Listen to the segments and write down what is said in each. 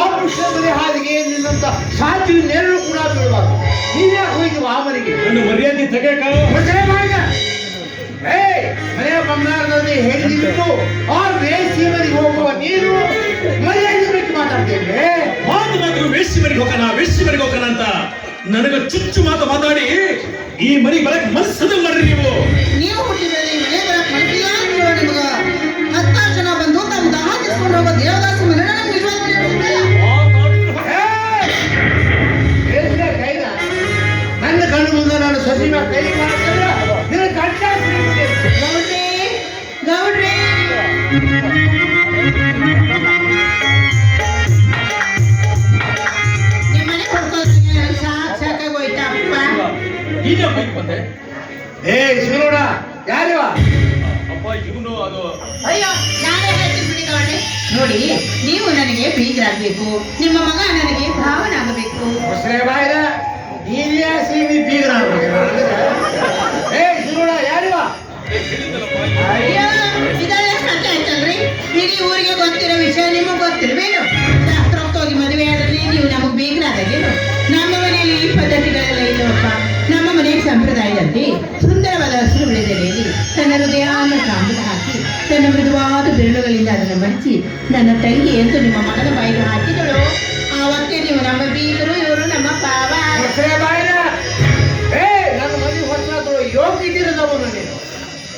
ಮಾನುಷ್ಯ ಮನೆ ಹಾದಿಗೆ ನಿನ್ನಂತ ಸಾಧ್ಯ ನೆರಳು ಕೂಡ ಬೀಳಬಾರ್ದು. ನೀವೇ ಹೋಗಿ ಆ ಮನೆಗೆ ನನ್ನ ಮರ್ಯಾದೆ ತೆಗೆಯಕ ಹೊರಗಡೆ ಮಾಡಿದ. ಏ ಮನೆಯ ಬಂಗಾರದಲ್ಲಿ ಹೇಳಿದಿಟ್ಟು ಆ ವೇಸಿ ಮನೆಗೆ ಹೋಗುವ ನೀನು ಮರ್ಯಾದೆ ಬಿಟ್ಟು ಮಾತಾಡ್ತೇವೆ ಮಾತು ಮಾತು ವೇಶ್ಯ ಮನೆಗೆ ಹೋಗೋಣ ವೇಸಿ ಮನೆಗೆ ಹೋಗೋಣ ಅಂತ ನನಗ ಚುಚ್ಚು ಮಾತು ಮಾತಾಡಿ ಈ ಮನೆಗೆ ಬರಕ್ ಮನಸ್ಸದ ಮರ್ರಿ ನೀವು. ನೀವು ಬೈಕ್ ಬಂದೆ ಏ ಶಿವನೋಡ ಯಾರಿವ? ಅಪ್ಪ ಇವನು ಅದು ಅಯ್ಯೋ ನಾನೇ ಹೇಳ್ತೀನಿ ಬಿಡಿ ನೋಡಿ ನೀವು ನನಗೆ ಬೀಗರಾಗಬೇಕು ನಿಮ್ಮ ಮಗ ನನಗೆ ಭಾವನಾಗಬೇಕು. ಹೊಸರೇ ಬಾಯ್ದ ನೀಲ್ಯ ಸೀಮಿ ಬೀಗರ ಏ ಶಿವನೋಡ ಯಾರಿವ? ಅಯ್ಯೋ ಇದೆಲ್ಲ ಕಷ್ಟ ಆಯ್ತಲ್ರಿ? ಇಡೀ ಊರಿಗೆ ಗೊತ್ತಿರೋ ವಿಷಯ ನಿಮಗೆ ಗೊತ್ತಿರ್ಬೇನು ಶಾಸ್ತ್ರೋಕ್ತವಾಗಿ ಮದುವೆ ಆದ್ರೆ ನೀವು ನಮಗೆ ಬೀಗರಾದಾಗೇನು. ನಮ್ಮ ಮನೆಯಲ್ಲಿ ಈ ಪದ್ಧತಿಗಳೆಲ್ಲ ಇಲ್ಲವಪ್ಪ. ನಮ್ಮ ಮನೆಯ ಸಂಪ್ರದಾಯದಂತೆ ಸುಂದರವಾದ ಹಸಿರು ಬೆಳೆದೆಲೆಯಲ್ಲಿ ತನ್ನ ಹೃದಯ ಕಾಂಬುದು ಹಾಕಿ ತನ್ನ ಮೃದುವಾದ ಬೆರಳುಗಳಿಂದ ಅದನ್ನು ಮಡಚಿ ನನ್ನ ತಂಗಿ ಎಂದು ನಿಮ್ಮ ಮಗನ ಬಾಯಿಗೆ ಹಾಕಿದಳು. ಆವತ್ತೆ ನೀವು ನಮ್ಮ ಬೀಗರು ಇವರು ನಮ್ಮ ಪಾವ.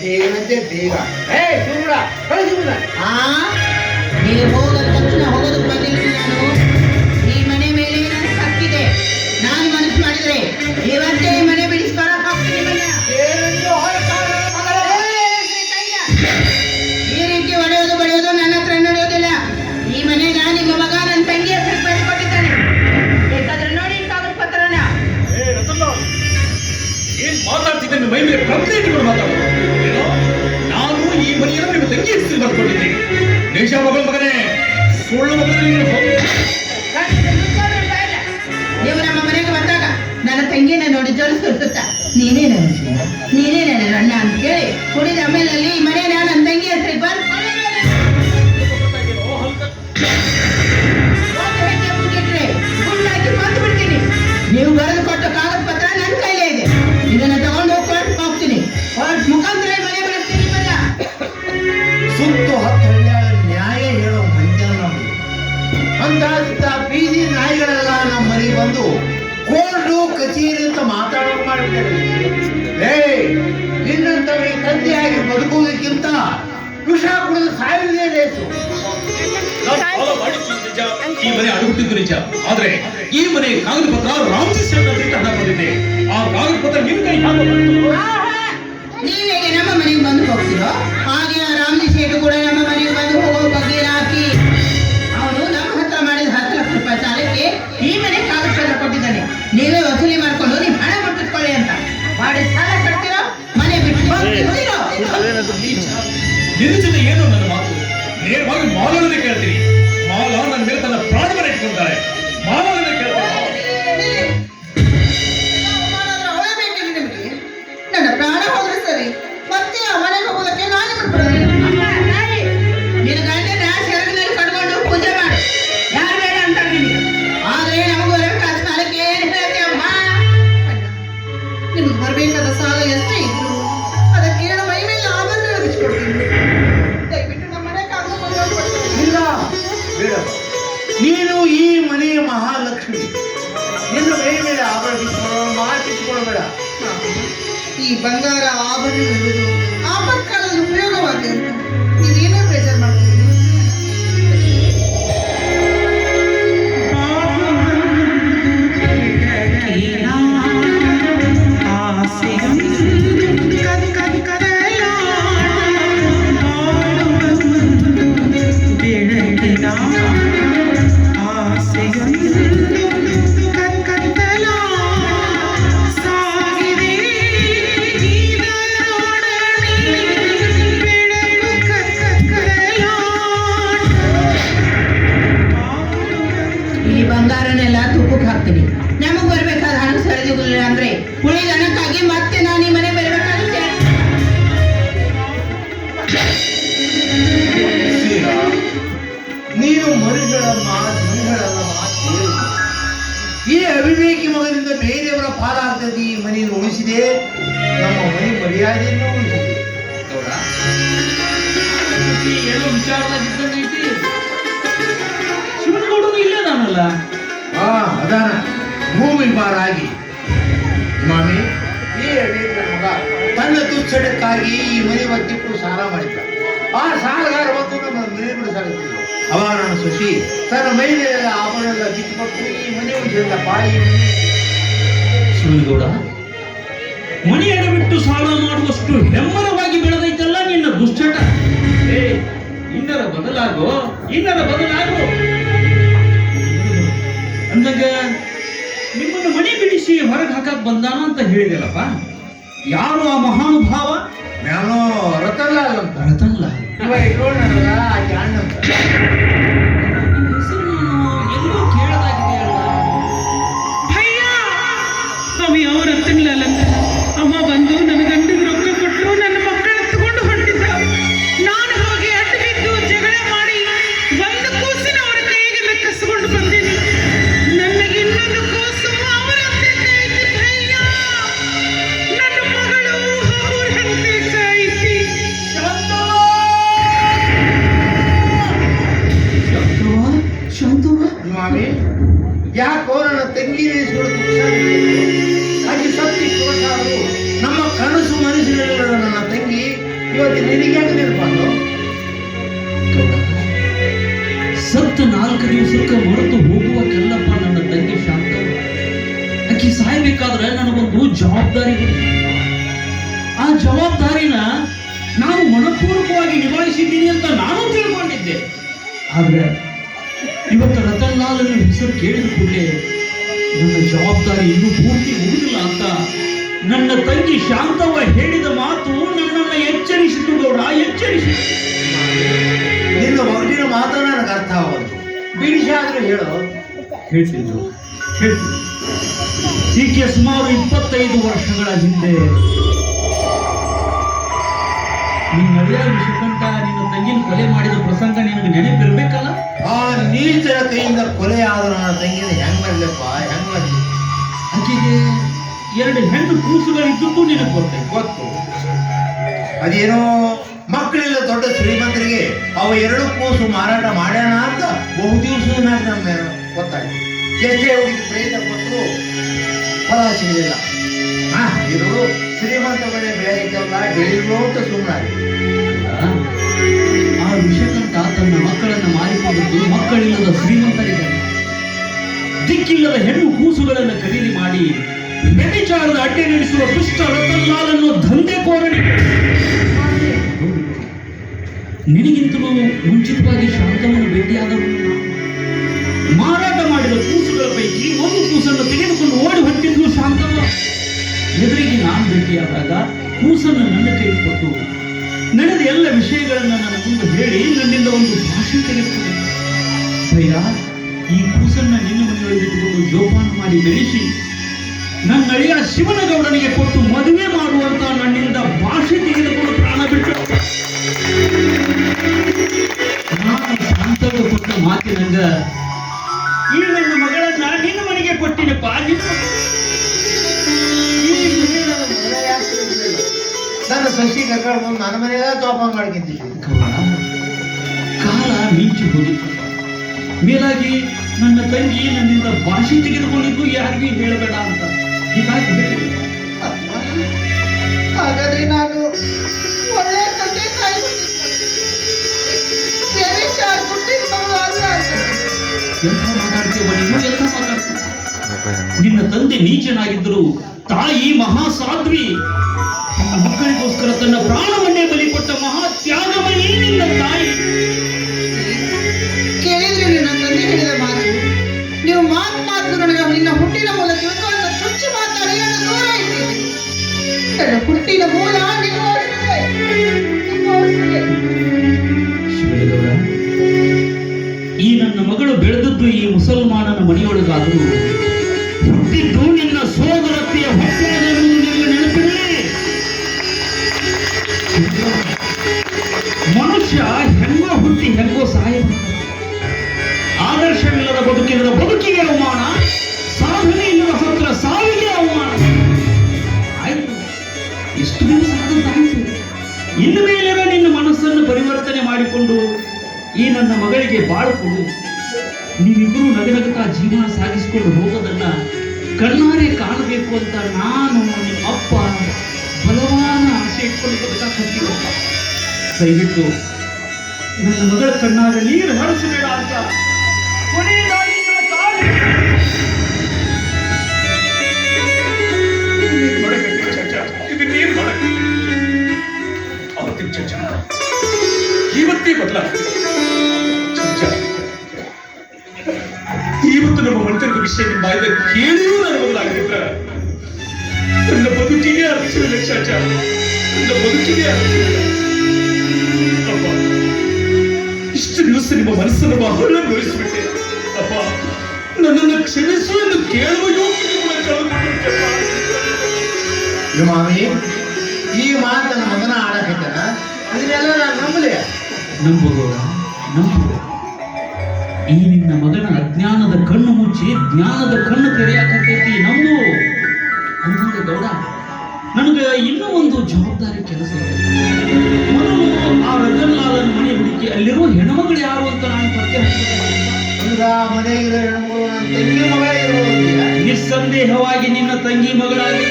ನೀನು ಬೇಗ ಏ ಶಿವನೋಡ ಕಳಿಸಿ ಆ ನೀವು ಹೆಸರು ಬರ್ಕೊಂಡಿದ್ದೆ ನಿಜ ಮಗಳ ಮಗನೇ, ಸುಳ್ಳು ಮಗನೇ ನೀನು. ನೀವು ನಮ್ಮ ಮನೆಗೆ ಬಂದಾಗ ನನ್ನ ತಂಗಿನ ನೋಡಿ ಜೋರು ಸುತ್ತ ನೀನೇ ನನ್ನ ನೀನೇ ನನ್ನ ಅಣ್ಣ ಅಂತ ಕೇಳಿ ಕುಡಿದ ಆಮೇಲೆ ಈ ಮನೇನ ನನ್ನ ತಂಗಿ. ವಿಷ ಕುಡಿದು ಲೇಸು. ನಿಜ. ಈ ಮನೆ ಅಡುಗುತ್ತಿದ್ದು ನಿಜ. ಆದ್ರೆ ಈ ಮನೆ ಕಾಗದ ಪತ್ರ ರಾಮಜಿ ಅಂತ ಹಣ ಬಂದಿದೆ ಆ ಕಾಗದ ಪತ್ರ ನಿಮ್ ಕೈ ಹಾಕೋ ನೀವು ಹೇಗೆ ನಮ್ಮ ಮನೆಗೆ ಬಂದು ಹೋಗ್ತೀರೋ? ಹಾಗೆ ಆ ರಾಮಜಿ ಶೇಠು ಕೂಡ ನಮ್ಮ ಮಹಾಲಕ್ಷ್ಮಿ. ನಿನ್ನ ಮೈ ಮೇಲೆ ಆಭರಣ ಮಾತಿಸಿಕೊಳ್ಳಬೇಡ ಈ ಬಂಗಾರ ಆಭರಣ ಆ ಮಕ್ಕಳಲ್ಲಿ ಉಪಯೋಗವಾಗಲಿ ಈ ಬಂಗಾರನೆಲ್ಲ ತುಪ್ಪಕ್ಕೆ ಹಾಕ್ತೀನಿ. ನಮಗ್ ಬರ್ಬೇಕಾದ ಹಣ ಸರಿದಿಲ್ಲ ಅಂದ್ರೆ ಹುಳಿ ಹಣಕ್ಕಾಗಿ ಮತ್ತೆ ನಾನು ಈ ಮನೆ ಬರ್ಬೇಕಾಗುತ್ತೆ. ನೀನು ಮರಿಗಳ ಮಾತು ಹೇಳಲ್ಲ ಮಾತು ಕೇಳು. ಈ ಅವಿವೇಕಿ ಮಗನಿಂದ ಬೇರೆಯವರ ಪಾಲಾಗ್ತದೆ ಈ ಮನೆಯನ್ನು ಉಳಿಸಿದೆ. ನಮ್ಮ ಮನೆ ಮರ್ಯಾದೆಯನ್ನು ಉಳಿಸಿದೆ. ಏನು ಈ ಏನೋ ವಿಚಾರದಾಗಿದ್ದಂಗೈತಿ ಶಿವನಗೌಡನು ಆ, ಅದಾನ. ಭೂಮಿ ಬಾರಾಗಿ ಮಾಮಿ, ಈ ಅವಿವೇಕ ಮಗ ತನ್ನ ದುಶ್ಚಟಕ್ಕಾಗಿ ಈ ಮನೆ ಒತ್ತಿಟ್ಟು ಸಾಲ ಮಾಡಿದ್ದ. ಆ ಸಾಲಗಾರ ಬಂದು ನನ್ನ ಮನೆ ಬಿಡಿಸಾಗುತ್ತಿಲ್ಲ ಅವ ತನ್ನ ಮೈಲೆಲ್ಲ ಆಭರಣ ಕಿತ್ತುಕೊಟ್ಟು ಈ ಮನೆ ಉಳಿಸಿದ್ದಪ್ಪ ಬಾಯಿ ಶಿವನಗೌಡ ಮನೆ ಎಡಬಿಟ್ಟು ಸಾಲ ಮಾಡುವಷ್ಟು ಹೆಮ್ಮರವಾಗಿ ಬೆಳೆದೈತಲ್ಲ ನಿನ್ನ ದುಶ್ಚಟ. ಏ, ಇನ್ನರ ಬದಲಾಗೋ ಇನ್ನರ ಬದಲಾಗೋ. ಬಿಡಿಸಿ ಹೊರಗೆ ಹಾಕಕ್ ಬಂದಾನ ಅಂತ ಹೇಳಿದೆಲ್ಲಪ್ಪ ಯಾರು ಆ ಮಹಾನುಭಾವ? ನಾನು ರತನ್ಲಾಲ್ ಅಂತ. ರತನ್ಲ ಮಾಮಿ ಯಾಕೋ ನನ್ನ ತಂಗಿ ಆಕೆ ಸತ್ತಿ ನಮ್ಮ ಕನಸು ಮನಸ್ಸಿನಲ್ಲಿ ನನ್ನ ತಂಗಿ. ಇವತ್ತು ನಿನಗೆ ಯಾಕೆ ಸತ್ತು ನಾಲ್ಕು ದಿವಸಕ್ಕೆ ಮರೆತು ಹೋಗುವ ಕಲ್ಲಪ್ಪ ನನ್ನ ತಂಗಿ ಶಾಂತ. ಅಕ್ಕಿ ಸಾಯ್ಬೇಕಾದ್ರೆ ನನಗೊಂದು ಜವಾಬ್ದಾರಿ. ಆ ಜವಾಬ್ದಾರಿನ ನಾನು ಮನಪೂರ್ವಕವಾಗಿ ನಿಭಾಯಿಸಿದ್ದೀನಿ ಅಂತ ನಾನು ತಿಳ್ಕೊಂಡಿದ್ದೆ. ಆದ್ರೆ ಲಾಲ್ ಹೆಸರು ಕೇಳಿದ ಕೂಡಲೇ ನನ್ನ ಜವಾಬ್ದಾರಿ ಇನ್ನೂ ಪೂರ್ತಿ ಮುಗಿದಿಲ್ಲ ಅಂತ. ನನ್ನ ತಂಗಿ ಶಾಂತವ್ವ ಹೇಳಿದ ಮಾತು ನನ್ನನ್ನು ಎಚ್ಚರಿಸಿತು ಗೌಡ ಎಚ್ಚರಿಸಿ ನಿನ್ನ ಹೊರಗಿನ ಮಾತು ನನಗೆ ಅರ್ಥ ಆಗೋದು. ಬಿಡಿಸಾದ್ರೂ ಹೇಳು. ಹೇಳ್ತಿದ್ರು ಹೇಳ್ತಿದ್ರು ಹೀಗೆ ಸುಮಾರು ಇಪ್ಪತ್ತೈದು ವರ್ಷಗಳ ಹಿಂದೆ ನಿನ್ನ ನಡಿಯ ವಿಷಕಂಠ ನಿನ್ನ ತಂಗಿನ ಕೊಲೆ ಮಾಡಿದ ಪ್ರಸಂಗ ನೆನಪಿರ್ಬೇಕಲ್ಲ? ಆ ನೀಚರ ಕೈಯಿಂದ ಕೊಲೆ ಆದ ನನ್ನ ತಂಗಿನ ಹೆಂಗ್ ಮಾಡ್ಲಪ್ಪ ಹೆಂಗ್ ಮಾಡ್ಲಿ? ಆಕೆಗೆ ಎರಡು ಹೆಣ್ಣು ಕೂಸುಗಳಿದ್ದಕ್ಕೂ ನಿನಗೆ ಗೊತ್ತೆ? ಗೊತ್ತು. ಅದೇನೋ ಮಕ್ಕಳಿಲ್ಲ ದೊಡ್ಡ ಶ್ರೀಮಂತರಿಗೆ ಅವ ಎರಡು ಕೂಸು ಮಾರಾಟ ಮಾಡ್ಯಾನ ಅಂತ ಬಹು ದಿವಸ ನಮ್ಗೆ ಗೊತ್ತಾಯ್ತು. ಎಷ್ಟೇ ಅವರಿಗೆ ಪ್ರಯತ್ನ ಕೊಟ್ಟರು ಫಲ ಸಿಗಲಿಲ್ಲ ಹಾ ಇದು ಶ್ರೀಮಂತ ಮನೆ ಬೆಳೆಯಿದ್ದಲ್ಲ ಬೆಳೆಯುವ ಅಂತ ಸುಮ್ಮನಾಗಿ ಆ ವಿಷಕಂಠ ತನ್ನ ಮಕ್ಕಳನ್ನ ಮಾಡಿಕೊಂಡಿದ್ದು ಮಕ್ಕಳಿಲ್ಲದ ಶ್ರೀಮಂತರಿಗೆ ದಿಕ್ಕಿಲ್ಲದ ಹೆಣ್ಣು ಕೂಸುಗಳನ್ನು ಖರೀದಿ ಮಾಡಿ ವ್ಯಭಿಚಾರದ ಅಡ್ಡೆ ನಡೆಸುವ ದುಷ್ಟ ರತನ್ಲಾಲನ್ನು ದಂಧೆಕೋರನಿಗೆ ನಿನಗಿಂತಲೂ ಮುಂಚಿತವಾಗಿ ಶಾಂತವನ್ನು ಭೇಟಿಯಾದರು. ಮಾರಾಟ ಮಾಡಿದ ಕೂಸುಗಳ ಪೈಕಿ ಒಂದು ಕೂಸನ್ನು ತೆಗೆದುಕೊಂಡು ಓಡಿ ಹೊತ್ತಿದ್ರು ಶಾಂತವ ಎದುರಿಗೆ ನಾನು ಭೇಟಿಯಾದಾಗ ಕೂಸನ್ನು ನನ್ನ ಕೈ ಕೊಟ್ಟು ನಡೆದ ಎಲ್ಲ ವಿಷಯಗಳನ್ನು ನನ್ನ ಮುಂದೆ ಹೇಳಿ ನನ್ನಿಂದ ಒಂದು ಭಾಷೆ ತೆಗೆದುಕೊಂಡು. ಭಯ, ಈ ಕೂಸನ್ನ ನಿನ್ನ ಮನೆಯೊಳಗಿಟ್ಟುಕೊಂಡು ಜೋಪಾನ ಮಾಡಿ ಬೆಳೆಸಿ, ನನ್ನ ಅಳಿಯ ಶಿವನಗೌಡನಿಗೆ ಕೊಟ್ಟು ಮದುವೆ ಮಾಡುವಂತ ನನ್ನಿಂದ ಭಾಷೆ ತೆಗೆದುಕೊಂಡು ಪ್ರಾಣ ಬಿಟ್ಟು ನಾನು ಶಾಂತವ್ಯ ಕೊಟ್ಟ ಮಾತಿನಂಗ ನನ್ನ ಸಸಿ ಕರ್ಕೊಂಡು ಬಂದು ನನ್ನ ಮನೆಯ ತೋಪ ಕಾಲ ಮಿಂಚು ಹೋಗಿ ಮೇಲಾಗಿ ನನ್ನ ತಂಗಿ ನನ್ನಿಂದ ಭಾಷೆ ತೆಗೆದುಕೊಂಡಿದ್ದು ಯಾರಿಗೂ ಹೇಳಬೇಡ ಅಂತ ಹೀಗಾಗಿ ಹಾಗಾದ್ರೆ ನಾನು ಒಳ್ಳೆ ತಂದೆ ತಾಯಿ. ಎಂಥ ಮಾತಾಡ್ತೀವ ನೀನು ಎಂಥ ಮಾತಾಡ್ತೀವ ನಿನ್ನ ತಂದೆ ನೀಚನಾಗಿದ್ದರು ತಾಯಿ ಮಹಾ ತನ್ನ ಮಕ್ಕಳಿಗೋಸ್ಕರ ತನ್ನ ಪ್ರಾಣವನ್ನೇ ಬಲಿ ಕೊಟ್ಟ ಮಹಾ ತ್ಯಾಗವನ್ನೇ ನಿನ್ನ ತಾಯಿ. ಕೇಳಿದ್ರೆ ನೀವು ನನ್ನ ತಂದೆ ಹೇಳಿದ ಮಾತು ನೀವು ಮಾತು ಮಾತು ನನಗೆ ನಿನ್ನ ಹುಟ್ಟಿನ ಮೂಲ ಅಂತ ಚುಚ್ಚು ಮಾತಾಡಿ ನನ್ನ ದೂರ ಇದ್ದೀರಿ. ನನ್ನ ಹುಟ್ಟಿನ ಮೂಲ. ಈ ನನ್ನ ಮಗಳು ಬೆಳೆದದ್ದು ಈ ಮುಸಲ್ಮಾನನ ಮನೆಯೊಳಗಾದರೂ ಹುಟ್ಟಿದ್ದು ನಿನ್ನ ಸೋದರತ್ತಿಯ ಹೊಟ್ಟೆಯಾದರೂ ಮನುಷ್ಯ ಹೆಂಗೋ ಹುಟ್ಟಿ ಹೆಂಗೋ ಸಾಯ ಆದರ್ಶವಿಲ್ಲದ ಬದುಕಿಲ್ಲದ ಬದುಕಿಗೆ ಅವಮಾನ ಸಾಧನೆ ಇಲ್ಲದ ಹತ್ರ ಸಾವಿಗೆ ಅವಮಾನ. ಆಯ್ತು ದಿವಸ ಆದಂತಾಯ್ತು ಇನ್ನು ಮೇಲೆ ನಿನ್ನ ಮನಸ್ಸನ್ನು ಪರಿವರ್ತನೆ ಮಾಡಿಕೊಂಡು ಈ ನನ್ನ ಮಗಳಿಗೆ ಬಾಳು ಕೊಡು ನೀವಿಬ್ಬರು ನಗನಗುತ್ತಾ ಜೀವನ ಸಾಗಿಸಿಕೊಂಡು ಹೋಗೋದನ್ನ ಕಣ್ಣಾರೆ ಕಾಣಬೇಕು ಅಂತ ನಾನು ನಿಮ್ಮ ಅಪ್ಪ ಇಟ್ಕೊಂಡು ದಯವಿಟ್ಟು ನನ್ನ ಮಗಳ ಕಣ್ಣಾಗ ನೀರು ಹರಿಸಬೇಡ ಅಂತ. ಇವತ್ತೇ ನಮ್ಮ ಮಂತ್ರದ ವಿಷಯ ನಿಮ್ಮ ಬಾಯಿದ ಕೇಳಿಯೂ ನಾನು ಬದಲಾಗದಿದ್ರ ನನ್ನ ಬದುಕಿಗೆ ಅರ್ಥವಿಲ್ಲ ಚಾಚ. ನನ್ನ ಬದುಕಿಗೆ ಅಪ್ಪ ಇಷ್ಟು ದಿವಸ ನಿಮ್ಮ ಮನಸ್ಸನ್ನು ಬಹಳ ನೋಯಿಸಿಬಿಟ್ಟೆ ಅಪ್ಪ ನನ್ನನ್ನು ಕ್ಷಮಿಸು ಎಂದು ಕೇಳುವ. ಇದು ಮಾಮಿ ಈ ಮಾತು ನನ್ನ ಮಗನ ಆಡಕತ್ತಾನ ಇದನ್ನೆಲ್ಲ ನಾನು ನಂಬಲಿ ನಂಬುವ ನಂಬುವ ಈ ನಿನ್ನ ಮಗನ ಅಜ್ಞಾನದ ಕಣ್ಣು ಮುಚ್ಚಿ ಜ್ಞಾನದ ಕಣ್ಣು ತೆರೆಯಾಕತ್ತೈತಿ ನಂಬು ಅಂತಂದ್ರೆ ಗೌಡ ನನಗೆ ಇನ್ನೂ ಒಂದು ಜವಾಬ್ದಾರಿ ಕೆಲಸ ಇದೆ. ಮೊದಲು ಆ ರಜನ್ಲಾಲನ ಮನೆ ಹುಡುಕಿ ಅಲ್ಲಿರುವ ಹೆಣ್ಮಗಳು ಯಾರು ಅಂತ ನಾನು ಪತ್ತೆ ನಿಸ್ಸಂದೇಹವಾಗಿ ನಿನ್ನ ತಂಗಿ ಮಗಳಾಗಿ.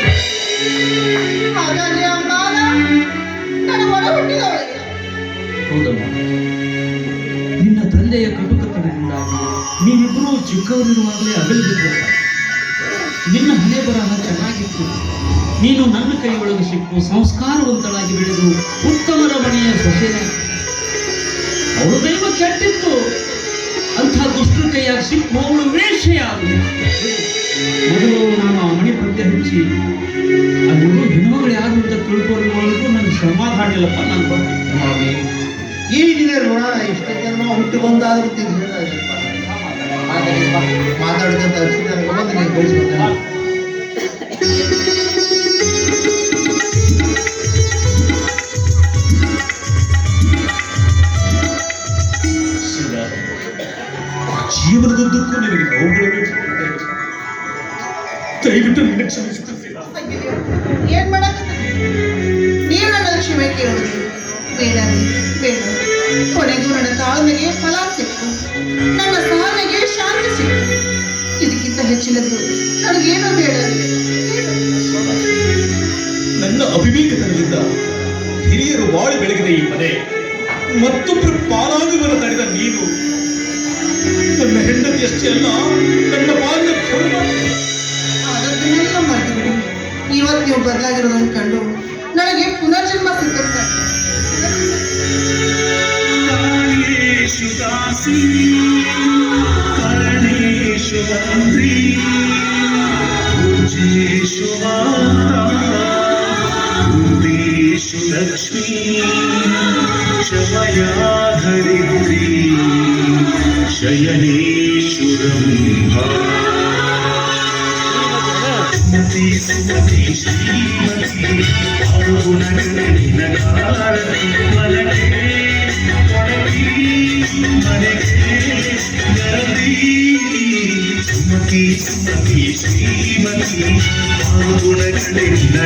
ಹೌದಮ್ಮ. ನಿನ್ನ ತಂದೆಯ ಕಟುಕತನದಿಂದಾಗಿ ನೀವಿಬ್ಬರು ಚಿಕ್ಕವರಿರುವಾಗಲೇ ಅಗಲಿಬಿಟ್ಟ ನಿನ್ನ ಹಣೆ ಬರಹ ಚೆನ್ನಾಗಿತ್ತು. ನೀನು ನನ್ನ ಕೈಯೊಳಗೆ ಸಿಕ್ಕು, ಸಂಸ್ಕಾರವಂತಳಾಗಿ ಬೆಳೆದು ಉತ್ತಮರ ಮನೆಯ ಸೊಸೆಯಾಗಿ ಅವಳು ದೈವ ಕೆಟ್ಟಿತ್ತು. ಅಂಥ ದುಷ್ಟರ ಕೈಯಾಗಿ ಸಿಕ್ಕು ಅವಳು ವೇಷೆಯಾದ ಮೊದಲು ನಾನು ಆ ಮನೆ ಪ್ರತ್ಯ ಹಚ್ಚಿ ಅಲ್ಲಿ ಹೆಣ್ಮಗಳು ಯಾರು ಅಂತ ತಿಳ್ಕೊಂಡು ನನಗೆ ಸಮಾಧಾನ ಇಲ್ಲಪ್ಪ, ನಾನು ದಿನ ಋಣ ಇಷ್ಟು ಜನ್ಮ ಹುಟ್ಟು ಬಂದಾದ್ರೂ ತೀರ್ಸಿಲ್ಲ ಮಾತಾಡ್ಕೊಂತ ಅರ್ಸಿ ನನಗೆ ಬಂದು ನೀವು ಕಳಿಸ್ಬೇಕು ಶಿವ, ಜೀವನದುದ್ದಕ್ಕೂ ನಿನಗೆ ನೋವುಗಳನ್ನು. ದಯವಿಟ್ಟು ನಿನ್ನ ಕ್ಷಮೆ ಕೇಳೋದು ಬೇಡ ಬೇಡ ಕೊನೆಗೂ ನನ್ನ ತಾಳ್ಮೆಗೆ ಫಲ ಸಿಕ್ತು ನನ್ನ ಇದಕ್ಕಿಂತ ಹೆಚ್ಚಿನದ್ದು. ನನಗೇನು ಬೇಡ. ನನ್ನ ಅವಿವೇಕತನದಿಂದ ಹಿರಿಯರು ಬಾಳಿ ಬೆಳಗಿದ ಈ ಮನೆ. ಮತ್ತೊಬ್ಬರು ಪಾಲಾಗುವರ ತಡೆದ ನೀನು. ನನ್ನ ಹೆಂಡತಿ ಅಷ್ಟೇ ಅಲ್ಲ ನನ್ನ ಪಾಲಿನ ಬಿಡಿ ಇವತ್ತು ನೀವು ಬದಲಾಗಿರೋದನ್ನು ಕಂಡು ನನಗೆ ಪುನರ್ಜನ್ಮ ಸಿಗುತ್ತೆ लक्ष्मी क्षमया धरित्री शयनेश्वरम् సుమతి సుమతి శ్రీమతి అడుగున కలిగిన